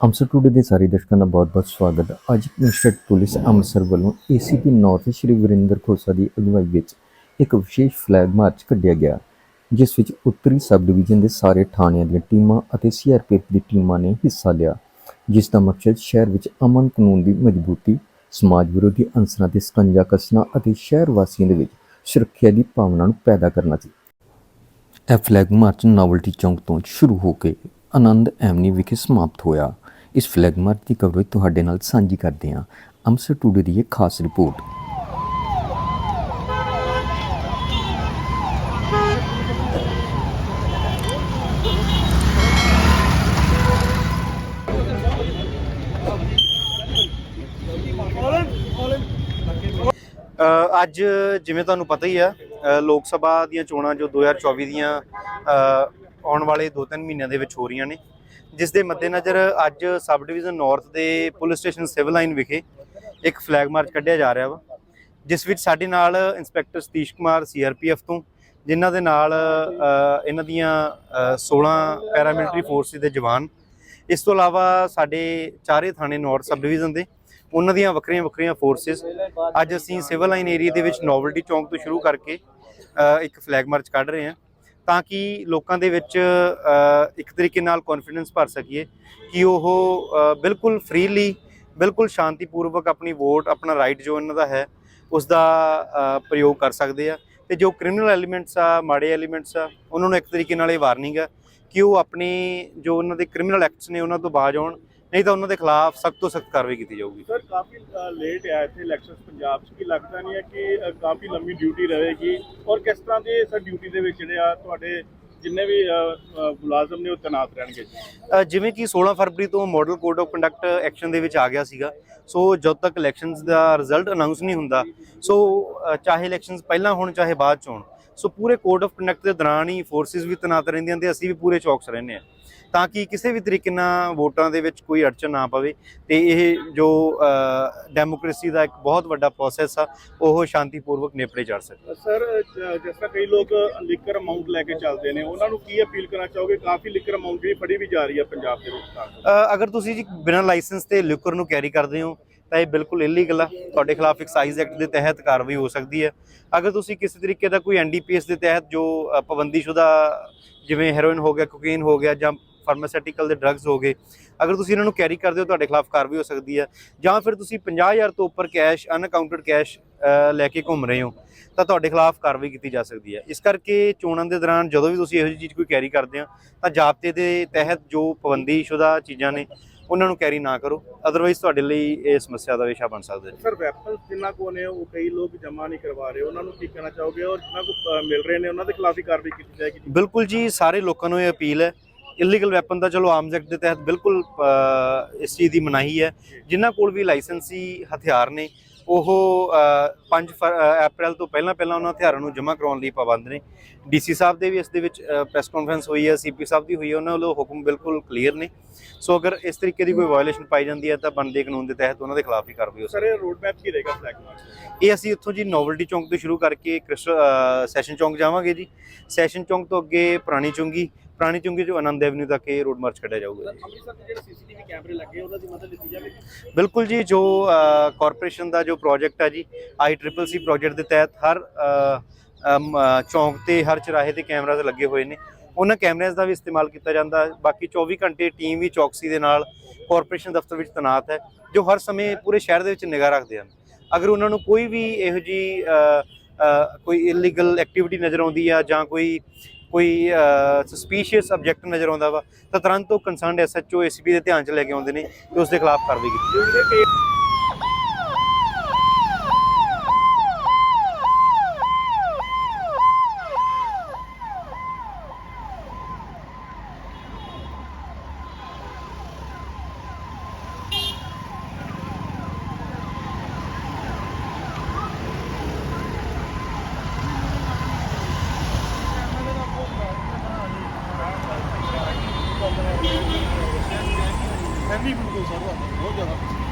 Amritsar today ਦੇ ਸਾਰੇ ਦਰਸ਼ਕਾਂ ਦਾ ਬਹੁਤ-ਬਹੁਤ ਸਵਾਗਤ ਹੈ ਅੱਜ ਮਿਸਟਰ ਪੁਲਿਸ ਅੰਮ੍ਰਿਤਸਰ ਵੱਲੋਂ ਏਸੀਪੀ ਨੌਰਥ ਸ਼੍ਰੀ ਵਰਿੰਦਰ ਖੋਸਾ ਦੀ ਅਗਵਾਈ ਵਿੱਚ ਇੱਕ ਵਿਸ਼ੇਸ਼ ਫਲੈਗ ਮਾਰਚ ਕੱਢਿਆ ਗਿਆ ਜਿਸ ਵਿੱਚ ਉੱਤਰੀ ਸਬ ਡਿਵੀਜ਼ਨ ਦੇ ਸਾਰੇ ਥਾਣਿਆਂ ਦੀਆਂ ਟੀਮਾਂ ਅਤੇ ਸੀਆਰਪੀਐਫ ਦੀ ਟੀਮਾਂ ਨੇ ਹਿੱਸਾ ਲਿਆ ਜਿਸ ਦਾ ਮਕਸਦ ਸ਼ਹਿਰ ਵਿੱਚ ਅਮਨ ਕਾਨੂੰਨ ਦੀ ਮਜ਼ਬੂਤੀ ਸਮਾਜ ਵਿਰੋਧੀ ਅੰਸਰਾਂ ਤੇ ਸਕੰਜਾ ਕੱਸਣਾ ਅਤੇ ਸ਼ਹਿਰ ਵਾਸੀਆਂ ਦੇ ਵਿੱਚ ਸੁਰੱਖਿਆ ਦੀ ਭਾਵਨਾ ਨੂੰ ਪੈਦਾ ਕਰਨਾ ਸੀ ਇਹ ਫਲੈਗ ਮਾਰਚ ਨਾਵਲਟੀ ਚੌਂਕ ਤੋਂ ਸ਼ੁਰੂ ਹੋ ਕੇ ਆਨੰਦ ਐਵਨੀ ਵਿਖੇ ਸਮਾਪਤ ਹੋਇਆ ਇਸ ਫਲੈਗਮਾਰਚ ਦੀ ਕਵਰੇਜ ਤੁਹਾਡੇ ਨਾਲ ਸਾਂਝੀ ਕਰਦੇ ਹਾਂ। ਅੰਮ੍ਰਿਤਸਰ ਟੂਡੇ ਦੀ ਇੱਕ ਖਾਸ ਰਿਪੋਰਟ ਅੱਜ ਜਿਵੇਂ ਤੁਹਾਨੂੰ ਪਤਾ ਹੀ ਆ ਲੋਕ ਸਭਾ ਦੀਆਂ ਚੋਣਾਂ ਜੋ 2024 ਦੀਆਂ ਆਉਣ ਵਾਲੇ 2-3 ਮਹੀਨਿਆਂ ਦੇ ਵਿੱਚ ਹੋ ਰਹੀਆਂ ਨੇ ਜਿਸ ਦੇ ਮੱਦੇਨਜ਼ਰ ਅੱਜ ਸਬ ਡਿਵੀਜ਼ਨ ਨਾਰਥ ਦੇ ਪੁਲਿਸ ਸਟੇਸ਼ਨ ਸਿਵਲ ਲਾਈਨ ਵਿਖੇ ਇੱਕ ਫਲੈਗ ਮਾਰਚ ਕੱਢਿਆ ਜਾ ਰਿਹਾ ਵਾ ਜਿਸ ਵਿੱਚ ਸਾਡੇ ਨਾਲ ਇੰਸਪੈਕਟਰ ਸਤੀਸ਼ ਕੁਮਾਰ ਸੀਆਰਪੀਐਫ ਤੋਂ ਜਿਨ੍ਹਾਂ ਦੇ ਨਾਲ ਇਹਨਾਂ ਦੀਆਂ ਅ, 16 ਪੈਰਾਮਿਲਟਰੀ ਫੋਰਸਿਸ ਦੇ ਜਵਾਨ। ਇਸ ਤੋਂ ਇਲਾਵਾ ਸਾਡੇ ਚਾਰੇ ਥਾਣੇ ਨਾਰਥ ਸਬ ਡਿਵੀਜ਼ਨ ਦੇ ਉਹਨਾਂ ਦੀਆਂ ਵੱਖਰੀਆਂ ਵੱਖਰੀਆਂ ਫੋਰਸਿਸ ਅੱਜ ਅਸੀਂ ਸਿਵਲ ਲਾਈਨ ਏਰੀਆ ਦੇ ਵਿੱਚ ਨੋਵਲਟੀ ਚੌਂਕ ਤੋਂ ਸ਼ੁਰੂ ਕਰਕੇ ਇੱਕ ਫਲੈਗ ਮਾਰਚ ਕੱਢ ਰਹੇ ਹਾਂ। ਤਾਂ ਕਿ ਲੋਕਾਂ ਦੇ ਵਿੱਚ ਇੱਕ ਤਰੀਕੇ ਨਾਲ ਕੌਨਫੀਡੈਂਸ ਭਰ ਸਕੀਏ ਕਿ ਉਹ ਬਿਲਕੁਲ ਫ੍ਰੀਲੀ ਬਿਲਕੁਲ ਸ਼ਾਂਤੀਪੂਰਵਕ ਆਪਣੀ ਵੋਟ ਆਪਣਾ ਰਾਈਟ ਜੋ ਇਹਨਾਂ ਦਾ ਹੈ ਉਸ ਦਾ ਪ੍ਰਯੋਗ ਕਰ ਸਕਦੇ ਆ। ਤੇ ਜੋ ਕ੍ਰਿਮੀਨਲ ਐਲੀਮੈਂਟਸ ਆ, ਮਾੜੇ ਐਲੀਮੈਂਟਸ ਆ, ਉਹਨਾਂ ਨੂੰ ਇੱਕ ਤਰੀਕੇ ਨਾਲ ਇਹ ਵਾਰਨਿੰਗ ਆ ਕਿ ਉਹ ਆਪਣੇ ਜੋ ਉਹਨਾਂ ਦੇ ਕ੍ਰਿਮੀਨਲ ਐਕਟਸ ਨੇ ਉਹਨਾਂ ਤੋਂ ਬਾਜ ਆਉਣ ਨਹੀਂ ਤਾਂ ਉਹਨਾਂ ਦੇ ਖਿਲਾਫ ਸਖਤ ਤੋਂ ਸਖਤ ਕਾਰਵਾਈ ਕੀਤੀ ਜਾਊਗੀ। ਸਰ ਕਾਫੀ ਲੇਟ ਹੈ ਇੱਥੇ ਇਲੈਕਸ਼ਨਸ ਪੰਜਾਬ 'ਚ। ਕੀ ਲੱਗਦਾ ਨਹੀਂ ਹੈ ਕਿ ਕਾਫੀ ਲੰਮੀ ਡਿਊਟੀ ਰਹੇਗੀ? ਔਰ ਕਿਸ ਤਰ੍ਹਾਂ ਦੇ ਸਰ ਡਿਊਟੀ ਦੇ ਵਿੱਚ ਜਿਹੜੇ ਆ ਤੁਹਾਡੇ ਜਿੰਨੇ ਵੀ ਮੁਲਾਜ਼ਮ ਨੇ ਉਹ ਤੈਨਾਤ ਰਹਿਣਗੇ? ਜਿਵੇਂ ਕਿ 16 ਫਰਵਰੀ ਤੋਂ model code of conduct action ਦੇ ਵਿੱਚ ਆ ਗਿਆ ਸੀਗਾ। ਸੋ ਜਦ ਤੱਕ ਇਲੈਕਸ਼ਨਸ ਦਾ ਰਿਜ਼ਲਟ ਅਨਾਉਂਸ ਨਹੀਂ ਹੁੰਦਾ ਸੋ ਚਾਹੇ ਇਲੈਕਸ਼ਨਸ ਪਹਿਲਾਂ ਹੋਣ ਚਾਹੇ ਬਾਅਦ ਚ ਹੋਣ ਸੋ ਪੂਰੇ ਕੋਡ ਆਫ ਕੰਡਕਟ ਦੇ ਦੌਰਾਨ ਹੀ ਫੋਰਸਿਸ ਵੀ ਤੈਨਾਤ ਰਹਿੰਦੀਆਂ ਤੇ ਅਸੀਂ ਵੀ ਪੂਰੇ ਚੌਕਸ ਰਹਿੰਦੇ ਆ ਤਾਂ ਕਿ ਕਿਸੇ ਵੀ ਤਰੀਕੇ ਨਾਲ ਵੋਟਾਂ ਦੇ ਵਿੱਚ ਕੋਈ ਅੜਚਨ ਨਾ ਪਵੇ ਤੇ ਇਹ ਜੋ ਡੈਮੋਕ੍ਰੇਸੀ ਦਾ ਇੱਕ ਬਹੁਤ ਵੱਡਾ ਪ੍ਰੋਸੈਸ ਆ ਉਹ ਸ਼ਾਂਤੀਪੂਰਵਕ ਨੇਪਰੇ ਚੜ ਸਕੇ। ਸਰ ਜਿਸ ਤਰ੍ਹਾਂ ਕਈ ਲੋਕ ਲਿਕਰ ਅਮਾਉਂਟ ਲੈ ਕੇ ਚੱਲਦੇ ਨੇ ਉਹਨਾਂ ਨੂੰ ਕੀ ਅਪੀਲ ਕਰਨਾ ਚਾਹੋਗੇ? ਕਾਫੀ ਲਿਕਰ ਅਮਾਉਂਟ ਵੀ ਫੜੀ ਵੀ ਜਾ ਰਹੀ ਹੈ ਪੰਜਾਬ ਦੇ ਵਿੱਚ ਅਗਰ ਤੁਸੀਂ ਜੀ ਬਿਨਾਂ ਲਾਇਸੈਂਸ ਤੇ ਲਿਕਰ ਨੂੰ ਕੈਰੀ ਕਰਦੇ ਹੋ ਤਾਂ ਇਹ ਬਿਲਕੁਲ ਇਲੀਗਲ ਆ। ਤੁਹਾਡੇ ਖਿਲਾਫ ਐਕਸਾਈਜ਼ ਐਕਟ ਦੇ ਤਹਿਤ ਕਾਰਵਾਈ ਹੋ ਸਕਦੀ ਹੈ। ਅਗਰ ਤੁਸੀਂ ਕਿਸੇ ਤਰੀਕੇ ਦਾ ਕੋਈ ਐਨਡੀਪੀਐਸ ਦੇ ਤਹਿਤ ਜੋ ਪਾਬੰਦੀਸ਼ੁਦਾ ਜਿਵੇਂ ਹੈਰੋਇਨ ਹੋ ਗਿਆ ਕੋਕੇਨ ਹੋ ਗਿਆ ਜਾਂ ਫਾਰਮਾਸਿਊਟੀਕਲ ਦੇ ਡਰੱਗਸ ਹੋ ਗਏ। ਅਗਰ ਤੁਸੀਂ ਇਹਨਾਂ ਨੂੰ ਕੈਰੀ ਕਰਦੇ ਹੋ ਤੁਹਾਡੇ ਖਿਲਾਫ ਕਾਰਵਾਈ ਹੋ ਸਕਦੀ ਹੈ। ਜਾਂ ਫਿਰ ਤੁਸੀਂ 50000 ਤੋਂ ਉੱਪਰ ਕੈਸ਼ ਅਨਅਕਾਊਂਟਡ ਕੈਸ਼ ਲੈ ਕੇ ਘੁੰਮ ਰਹੇ ਹੋ ਤਾਂ ਤੁਹਾਡੇ ਖਿਲਾਫ ਕਾਰਵਾਈ ਕੀਤੀ ਜਾ ਸਕਦੀ ਹੈ। ਇਸ ਕਰਕੇ ਚੋਣਾਂ ਦੇ ਦੌਰਾਨ ਜਦੋਂ ਵੀ ਤੁਸੀਂ ਇਹੋ ਜਿਹੀ ਚੀਜ਼ ਕੋਈ ਕੈਰੀ ਕਰਦੇ ਹੋ ਤਾਂ ਜਾਬਤੇ ਦੇ ਤਹਿਤ ਜੋ ਪਾਬੰਦੀਸ਼ੁਦਾ ਚੀਜ਼ਾਂ ਨੇ ਉਹਨਾਂ ਨੂੰ ਕੈਰੀ ਨਾ ਕਰੋ। ਅਦਰਵਾਈਜ਼ ਤੁਹਾਡੇ ਲਈ ਇਹ ਸਮੱਸਿਆ ਦਾ ਵਿਸ਼ਾ ਬਣ ਸਕਦਾ ਹੈ। ਸਰ ਵੈਪਨਸ ਜਿੰਨਾ ਕੋ ਨੇ ਉਹ ਕਈ ਲੋਕ ਜਮ੍ਹਾਂ ਨਹੀਂ ਕਰਵਾ ਰਹੇ। ਉਹਨਾਂ ਨੂੰ ਕੀ ਕਹਿਣਾ ਚਾਹੋਗੇ? ਔਰ ਜਿਨ੍ਹਾਂ ਕੋ ਮਿਲ ਰਹੇ ਨੇ ਉਹਨਾਂ ਦੇ ਖਿਲਾਫ ਵੀ ਕਾਰਵਾਈ ਕੀਤੀ ਜਾਏਗੀ। ਬਿਲਕੁਲ ਜੀ ਸਾਰੇ ਲੋਕਾਂ ਨੂੰ ਇਹ ਅਪੀਲ ਹੈ ਇਲੀਗਲ ਵੈਪਨ ਦਾ ਚਲੋ ਆਰਮਸ ਐਕਟ ਦੇ ਤਹਿਤ ਬਿਲਕੁਲ ਇਸ ਚੀਜ਼ ਦੀ ਮਨਾਹੀ ਹੈ। ਜਿਨ੍ਹਾਂ ਕੋਲ ਵੀ ਲਾਇਸੈਂਸੀ ਹਥਿਆਰ ਨੇ ਉਹ 5 ਅਪ੍ਰੈਲ ਤੋਂ ਪਹਿਲਾਂ ਪਹਿਲਾਂ ਉਹਨਾਂ ਹਥਿਆਰਾਂ ਨੂੰ ਜਮ੍ਹਾਂ ਕਰਾਉਣ ਲਈ ਪਾਬੰਦ ਨੇ। ਡੀਸੀ ਸਾਹਿਬ ਦੇ ਵੀ ਇਸ ਦੇ ਵਿੱਚ ਪ੍ਰੈਸ ਕਾਨਫਰੰਸ ਹੋਈ ਹੈ ਸੀਪੀ ਸਾਹਿਬ ਦੀ ਹੋਈ ਹੈ ਉਹਨਾਂ ਵੱਲੋਂ ਹੁਕਮ ਬਿਲਕੁਲ ਕਲੀਅਰ ਨੇ। ਸੋ ਅਗਰ ਇਸ ਤਰੀਕੇ ਦੀ ਕੋਈ ਵਾਇਓਲੇਸ਼ਨ ਪਾਈ ਜਾਂਦੀ ਹੈ ਤਾਂ ਬਣਦੇ ਕਾਨੂੰਨ ਦੇ ਤਹਿਤ ਉਹਨਾਂ ਦੇ ਖਿਲਾਫ ਹੀ ਕਾਰਵਾਈ ਹੋ ਸਰ ਸਕਦੀ ਇਹ ਰੋਡ ਮੈਪ ਕੀ ਰਹੇਗਾ ਫਲੈਗ ਮਾਰਚ ਹੈ ਇਹ ਅਸੀਂ ਇੱਥੋਂ ਜੀ ਨੋਵਲਟੀ ਚੌਂਕ ਤੋਂ ਸ਼ੁਰੂ ਕਰਕੇ ਕ੍ਰਿਸ਼ ਸੈਸ਼ਨ ਚੌਂਕ ਜਾਵਾਂਗੇ ਜੀ। ਸੈਸ਼ਨ ਚੌਂਕ ਤੋਂ ਅੱਗੇ ਪੁਰਾਣੀ ਚੁੰਗੀ ਪੁਰਾਣੀ ਚੁੰਗੀ ਤੋਂ ਆਨੰਦ ਐਵਨਿਊ ਤੱਕ ਇਹ ਰੋਡ ਮਾਰਚ ਕੱਢਿਆ ਜਾਊਗਾ ਜੀ। ਅੰਮ੍ਰਿਤਸਰ ਦੇ ਜਿਹੜੇ ਸੀਸੀਟੀਵੀ ਕੈਮਰੇ ਲੱਗੇ ਉਹਨਾਂ ਦੀ ਮਦਦ ਲਿੱਤੀ ਜਾਵੇਗੀ? ਬਿਲਕੁਲ ਜੀ ਜੋ ਕਾਰਪੋਰੇਸ਼ਨ ਦਾ ਜੋ ਪ੍ਰੋਜੈਕਟ ਹੈ ਜੀ ਆਈਟ੍ਰਿਪਲ ਪ੍ਰੋਜੈਕਟ ਦੇ ਤਹਿਤ ਹਰ ਚੌਂਕ ਤੇ ਹਰ ਚੁਰਾਹੇ ਤੇ ਕੈਮਰਾਜ਼ ਲੱਗੇ ਹੋਏ ਨੇ। ਉਹਨਾਂ ਕੈਮਰਿਆਂ ਦਾ ਵੀ ਇਸਤੇਮਾਲ ਕੀਤਾ ਜਾਂਦਾ। ਹੈ। ਬਾਕੀ 24 ਘੰਟੇ ਟੀਮ ਵੀ ਚੌਕਸੀ ਦੇ ਨਾਲ ਕਾਰਪੋਰੇਸ਼ਨ ਦਫ਼ਤਰ ਵਿੱਚ ਤੈਨਾਤ ਹੈ ਜੋ ਹਰ ਸਮੇਂ ਪੂਰੇ ਸ਼ਹਿਰ ਦੇ ਵਿੱਚ ਨਿਗਾਹ ਰੱਖਦੇ ਹਨ। ਅਗਰ ਉਹਨਾਂ ਨੂੰ ਕੋਈ ਵੀ ਇਹੋ ਜੀ ਕੋਈ ਇਲੀਗਲ ਐਕਟੀਵਿਟੀ ਨਜ਼ਰ ਆਉਂਦੀ ਆ ਜਾਂ ਕੋਈ ਕੋਈ ਸਸਪੀਸ਼ੀਅਸ ਆਬਜੈਕਟ ਨਜ਼ਰ ਆਉਂਦਾ ਵਾ, ਤਾਂ ਤੁਰੰਤ ਉਹ ਕੰਸਰਨਡ ਐਸਐਚਓ ਏਸੀਪੀ ਦੇ ਧਿਆਨ ਚ ਲੈ ਕੇ ਆਉਂਦੇ ਨੇ, ਤੇ ਉਸ ਦੇ ਖਿਲਾਫ ਕਾਰਵਾਈ ਕੀਤੀ ਜਾਂਦੀ ਹੈ। Ví dụ 壮，我觉得